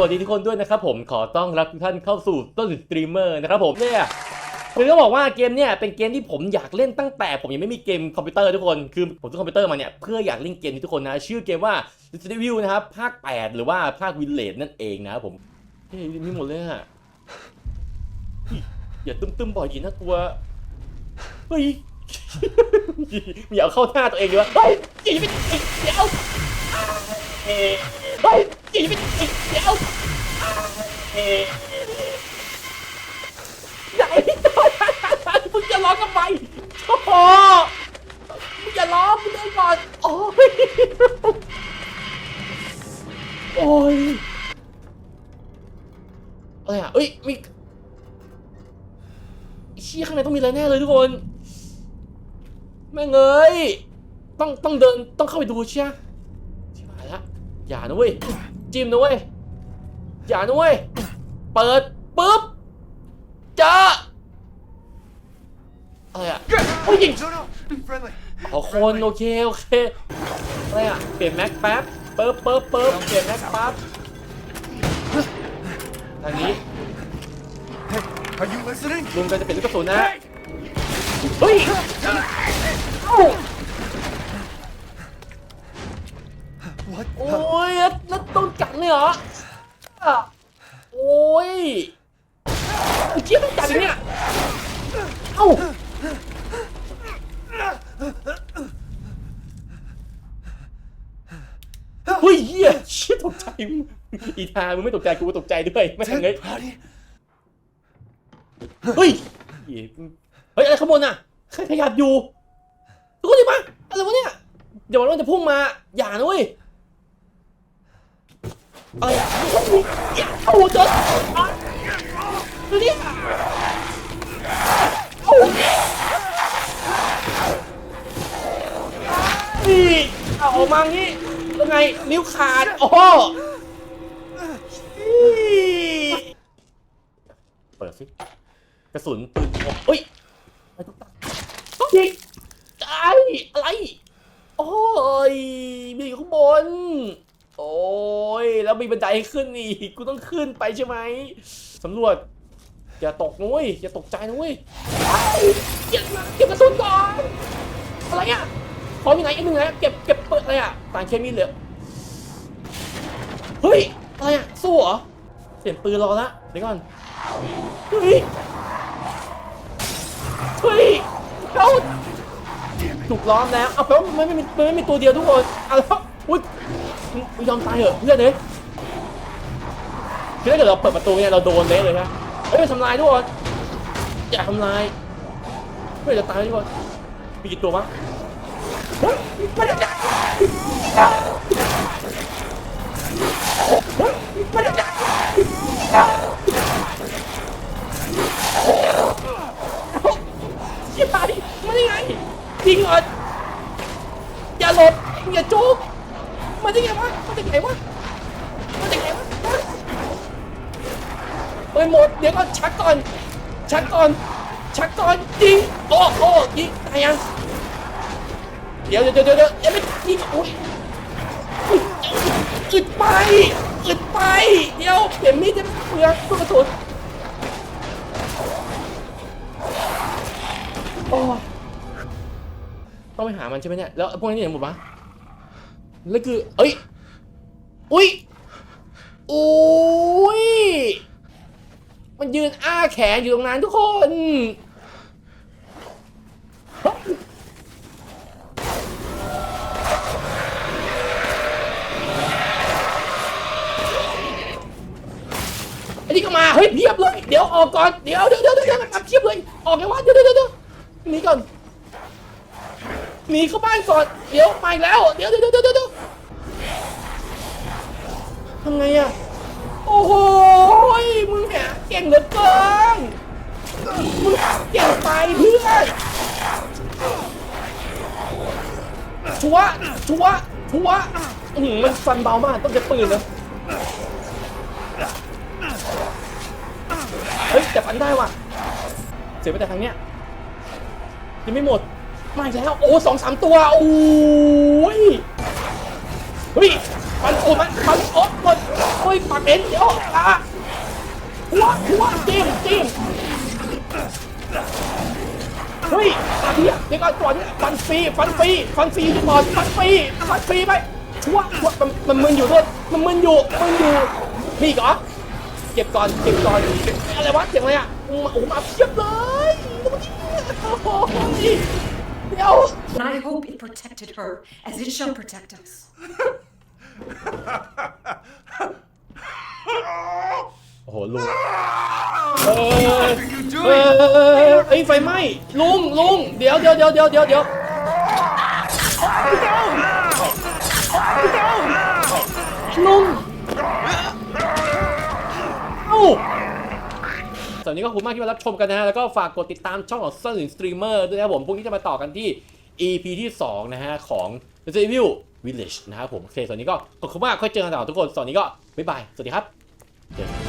วัสดีทุกคนด้วยนะครับผมขอต้อนรับทุกท่านเข้าสู่ต้นสตรีมเมอร์นะครับผมเนี่ยคือต้องบอกว่าเกมเนี่ยเป็นเกมที่ผมอยากเล่นตั้งแต่ผมยังไม่มีเกมคอมพิวเตอร์ทุกคนคือผมซื้อคอมพิวเตอร์มาเนี่ยเพื่ออยากเล่นเกมนี้ทุกคนนะ ชื่อเกมว่า Resident Evil นะครับภาค 8 หรือว่าภาค Village นั่นเองนะครับผมเฮ้ยมีหมดเลยอะอย่าตึมๆบ่อยอีกนะกลัวเฮ้ยอย่าเอาเข้าท่าตัวเองดีวะเฮ้ยอย่าไปเดี๋ยวเฮ้ยอย่า ไปเดี๋ยวไหนมึงจะร้องทำไมโอ้โหมึงอย่าร้องมึงเดินก่อน โอ้ย โอ้ย อะไรอะเอ้ย มีไอ้เชี่ยข้างในต้องมีอะไรแน่เลยทุกคน แม่งเอ้ย ต้องต้องเดินต้องเข้าไปดูเชียชิบหายละอย่านะเว้ย จิ้มนะเว้ย อย่านะเว้ย เปิดปุ๊บ เจออะไรอะผู้หญิง No, no, friendly. อ๋อคนโอเคโอเคอะไรอะ เปลี่ยนแม็กแป๊บเปิ๊บเปิ๊บเปิ๊บเปลี่ยนแม็กปั๊บทางนี้ลุงกันจะเป็นลูกกระสุนนะ เฮ้ยเอ้า What? โอ้ยแล้วแล้วโดนกัดเลยเหรอ โอ้ยไอ้เจี๊ยบโดนกัดอย่างเนี่ย เอ้า เฮ้ยเหี้ยเชี่ยตกใจมึงอีทามึงไม่ตกใจกูก็ตกใจด้วยไม่ทันเลย Dead body? เฮ้ยเฮ้ยอะไรขางบวนอะใครขยับอยู่ทุกคนดิมาอะไรวะเนี่ย เดี๋ยวมันจะพุ่งมา อย่านะเว้ย อะไรอะอย่าเอาจนอะดูดิเอานี่เอาออกมางี้ยังไงนิ้วขาด โอ้เปิดสิกระสุนปืนพกเฮ้ยอะไรตุ๊กตาต้องยิงไอ้อะไร โอ้ยมีอยู่ข้างบน แล้วมีบันไดให้ขึ้นอีกกูต้องขึ้นไปใช่ไหมสำรวจอย่าตกนุ้ยอย่าตกใจนุ้ยเก็บเก็บกระสุนก่อนอะไรอะพร้อมยังไงไอ้หนึ่งนะเก็บเก็บเปิดอะไรอะต่างเคมีเหลือเฮ้ยอะไรอะสู้เหรอเสียงปืนรอละเดี๋ยวก่อนเฮ้ยเฮ้ยเขาถูกล้อมแล้วเอาแปลว่ามันไม่มีมันไม่มีตัวเดียวทุกคนเอาแล้วอุ้ยยอมตายเหรอะเพื่อนเลย คือถ้าเกิดเราเปิดประตูเนี่ยเราโดนเละเลยนะเฮ้ยไปทำลายทุกคนอย่าทำลายเพื่อจะตายทุกคนมีกี่ตัววะเฮ้ยไม่ได้เฮ้ยไม่ได้ชิบหายมาได้ไงจริงเหรออย่าหลบอย่าจุกมาได้ไงวะมาได้ไงวะ ฮ้ยหมด เดี๋ยวก่อนชักก่อน ชักก่อน ชักก่อนยิงโอ้โอยิงตายยังเดี๋ยวเดี๋ยวเดี๋ยวเดี๋ยวยังไม่ยิงอุ้ยอุ๊ยอึดไปอึดไปเดี๋ยวเดี๋ยวมีดจะเปลืองลูกกระสุนโอ้ต้องไปหามันใช่ไหมเนี่ยแล้วพวกนี้อย่างหมดปะแล้วคือเอ้ยอุ้ยอุ้ย มันยืนอ้าแขนอยู่ตรงนั้นทุกคน อันนี้ก็มา เฮ้ยเทียบเลย เดี๋ยวออกก่อน เดี๋ยวเดี๋ยวเดี๋ยวเดี๋ยวมาเทียบเลย ออกไงวะ เดี๋ยวเดี๋ยวเดี๋ยวหนีก่อน หนีเข้าบ้านก่อน เดี๋ยวมาอีกแล้วเดี๋ยวเดี๋ยวเดี๋ยวเดี๋ยวเดี๋ยวทำไงอะโอ้โห ยมึงเนี่ยเก่งเหลือเกินมึงเก่งไปเพื่อนชัวร์ชัวร์ชัวร์อื้อหือมันฟันเบามากต้องใช้ปืนนะเฮ้ยแต่ฟันได้ว่ะ เสียไปแต่ทางเนี้ยยังไม่หมดมาอีกแล้วโอ้สองสามตัวโอ้ยเฮ้ยมันโอ้มันมันโอ้หมดหมอ้ยปากเอ็นเดี๋ยวอะ หัวหัวจิ้มจิ้มเฮ้ยอาเดียเดี๋ยวก่อนก่อนฟันฟรีฟันฟรีฟันฟรีอยู่ก่อนฟันฟรีฟันฟรีไปชัวชัวมันมันมึนอยู่ด้วยมันมึนอยู่มึนอยู่มีอีกเหรอเก็บก่อนเก็บก่อนอะไรวะเสียงอะไรอะโอ้โหมาเพียบเลยโอ้ยเดี๋ยว And I hope it protected her as it shall protect us. โอ้โหลุงเออเออไอ้ยไฟไหม้ลุงลุงเดี๋ยวเดี๋ยวเดี๋ยวเดี๋ยวเดี๋ยวเดี๋ยวลุงเอ้าสำหรับวันนี้ก็ขอบคุณมากที่มารับชมกันนะฮะแล้วก็ฝากกดติดตามช่องของ Sun Streamer ด้วยนะครับผมพวกนี้จะมาต่อกันที่ EP ที่2นะฮะของ Resident Evil Village นะครับผมโอเคสำหรับวันนี้ก็ขอบคุณมากค่อยเจอกันต่อทุกคนสำหรับวันนี้ก็บ๊ายบายสวัสดีครับเจอกัน